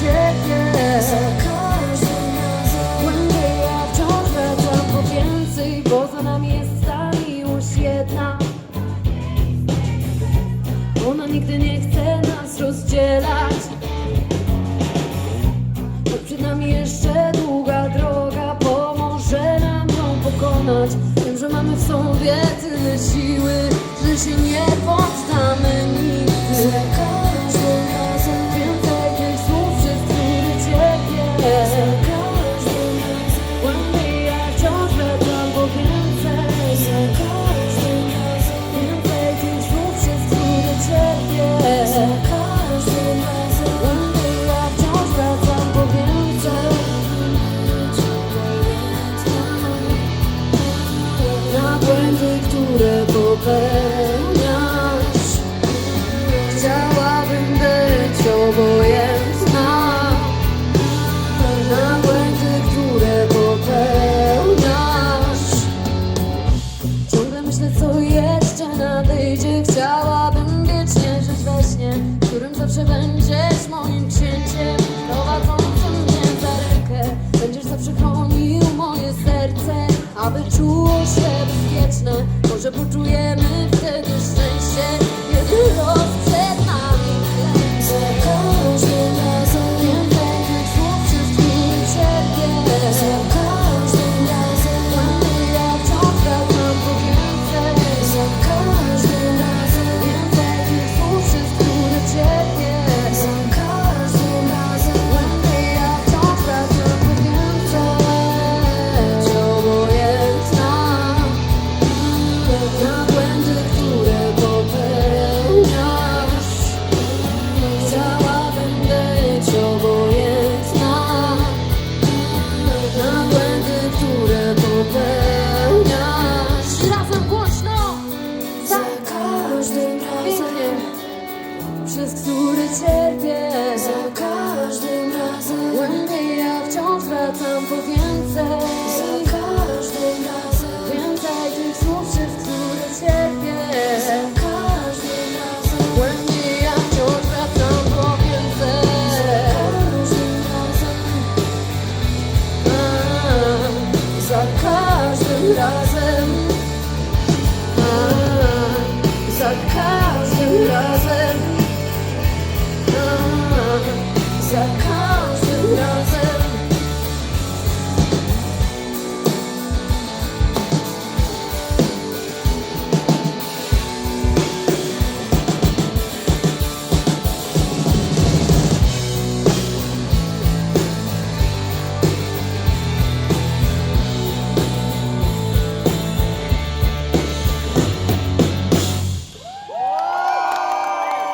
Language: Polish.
ciebie. Błędy ja wciąż wracam po więcej Bo za nami jest ta miłość jedna. Ona nigdy nie chce nas rozdzielać. Bo przed nami jeszcze długa droga Pomoże nam ją pokonać. Wiem, że mamy w sobie tyle siły Że się nie poddamy przyjdzie Chciałabym wiecznie żyć we śnie W którym zawsze będziesz moim księciem. Prowadzącym mnie za rękę Będziesz zawsze chronił moje serce Aby czuło się przez który cierpię? Za każdym razem. Błędy ja wciąż wracam po so.